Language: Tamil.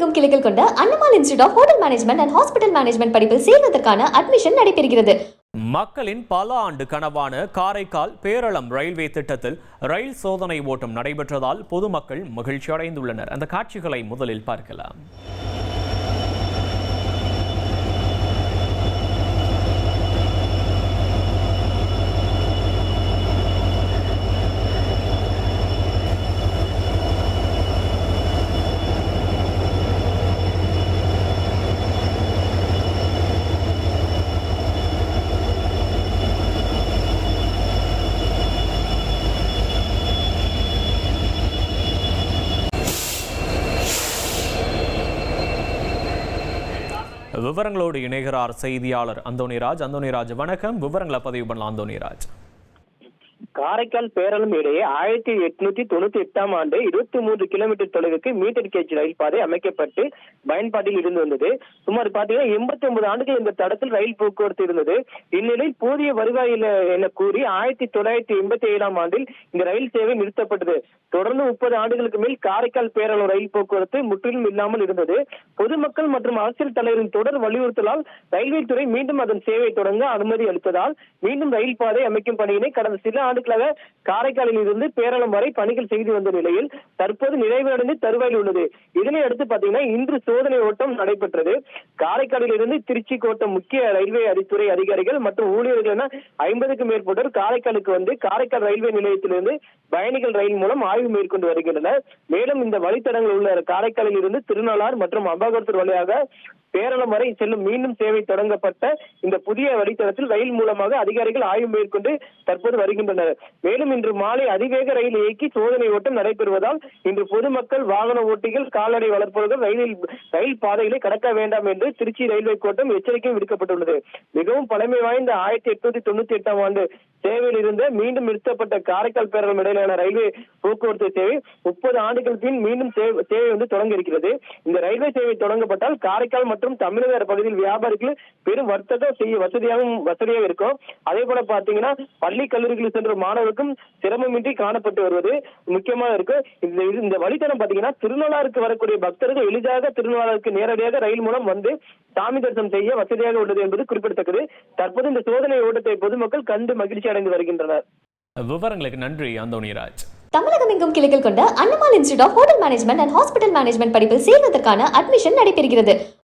எங்கும் கிளைகள் கொண்ட Annamalai institute of hotel management and hospital management படிப்பில் சேர்வதற்கான அட்மிஷன் நடைபெறுகிறது. மக்களின் பல ஆண்டு கனவான காரைக்கால் பேரளம் ரயில்வே திட்டத்தில் ரயில் சோதனை ஓட்டம் நடைபெற்றதால் பொதுமக்கள் மகிழ்ச்சி அடைந்துள்ளனர் அந்த காட்சிகளை முதலில் பார்க்கலாம். விவரங்களோடு இணைகிறார் செய்தியாளர் அந்தோனிராஜ். அந்தோனிராஜ் வணக்கம். விவரங்களை பதிவு பண்ணலாம் அந்தோனிராஜ். காரைக்கால் பேரளம் இடையே ஆயிரத்தி எட்நூத்தி தொண்ணூத்தி எட்டாம் ஆண்டு இருபத்தி மூன்று கிலோமீட்டர் தொலைவுக்கு மீட்டர் கேஜ் ரயில் பாதை அமைக்கப்பட்டு பயன்பாட்டில் இருந்து வந்தது. சுமார் பாத்தீங்கன்னா எண்பத்தி ஒன்பது ஆண்டுகள் இந்த தடத்தில் ரயில் போக்குவரத்து இருந்தது. இந்நிலையில் போதிய வருவாயில் என கூறி ஆயிரத்தி தொள்ளாயிரத்தி எண்பத்தி ஏழாம் ஆண்டில் இந்த ரயில் சேவை நிறுத்தப்பட்டது. தொடர்ந்து முப்பது ஆண்டுகளுக்கு மேல் காரைக்கால் பேரளம் ரயில் போக்குவரத்து முற்றிலும் இல்லாமல் இருந்தது. பொதுமக்கள் மற்றும் அரசியல் தலைவரின் தொடர் வலியுறுத்தலால் ரயில்வே துறை மீண்டும் அதன் சேவை தொடங்க அனுமதி அளித்ததால் மீண்டும் ரயில் பாதை அமைக்கும் பணியினை கடந்த சில ஆண்டுகள் ஏற்கனவே காரைக்காலில் இருந்து பேரளம் வரை பணிகள் செய்து வந்த நிலையில் தற்போது நிறைவடைந்து தருவாயில் உள்ளது. இதனை அடுத்து பாத்தீங்கன்னா இன்று சோதனை ஓட்டம் நடைபெற்றது. காரைக்காலில் இருந்து திருச்சி கோட்டம் முக்கிய ரயில்வே அதித்துறை அதிகாரிகள் மற்றும் ஊழியர்கள் என ஐம்பதுக்கும் மேற்பட்டோர் காரைக்காலுக்கு வந்து காரைக்கால் ரயில்வே நிலையத்திலிருந்து பயணிகள் ரயில் மூலம் ஆய்வு மேற்கொண்டு வருகின்றனர். மேலும் இந்த வழித்தடங்கள் உள்ள காரைக்காலில் இருந்து திருநள்ளார் மற்றும் அம்பாகத்தூர் வழியாக பேரளம் வரை செல்லும் மீண்டும் சேவை தொடங்கப்பட்ட இந்த புதிய வழித்தடத்தில் ரயில் மூலமாக அதிகாரிகள் ஆய்வு மேற்கொண்டு தற்போது வருகின்றனர். மேலும் இன்று மாலை அதிவேக ரயில் இயக்கி சோதனை ஓட்டம் நடைபெறுவதால் இன்று பொதுமக்கள் வாகன ஓட்டிகள் கால்நடை வளர்ப்பவர்கள் ரயிலில் ரயில் பாதைகளை கடக்க வேண்டாம் என்று திருச்சி ரயில்வே கோட்டம் எச்சரிக்கை விடுக்கப்பட்டுள்ளது. மிகவும் பழமை வாய்ந்த ஆயிரத்தி எட்நூத்தி தொண்ணூத்தி எட்டாம் ஆண்டு சேவையில் இருந்த மீண்டும் நிறுத்தப்பட்ட காரைக்கால் பேரளம் இடையிலான ரயில்வே போக்குவரத்து சேவை முப்பது ஆண்டுகள் பின் மீண்டும் சேவை சேவை வந்து தொடங்க இருக்கிறது இந்த ரயில்வே சேவை தொடங்கப்பட்டால் காரைக்கால் மற்றும் தமிழக பகுதியில் வியாபாரிகள் பெரும் வர்த்தகம் செய்ய வசதியாகவும் வசதியாக இருக்கும். அதே போல பாத்தீங்கன்னா பள்ளி கல்லூரிகளில் சென்ற மாணவருக்கும் சிரமமின்றி காணப்பட்டு வருவது முக்கியமாக இருக்கு. இந்த இந்த வழித்தடம் பாத்தீங்கன்னா திருநள்ளாருக்கு வரக்கூடிய பக்தர்கள் எளிதாக திருநள்ளாருக்கு நேரடியாக ரயில் மூலம் வந்து சாமி தரிசனம் செய்ய வசதியாக உள்ளது என்பது குறிப்பிடத்தக்கது. தற்போது இந்த சோதனை ஓட்டத்தை பொதுமக்கள் கண்டு மகிழ்ச்சி அடைந்து வருகின்றனர். விவரங்களுக்கு நன்றி அந்தோனிராஜ் தமிழகம் எங்கும் கிளைகள் கொண்ட Annamalai institute of hotel management and hospital management படிப்பில் சேர்வதற்கான அட்மிஷன் நடைபெறுகிறது.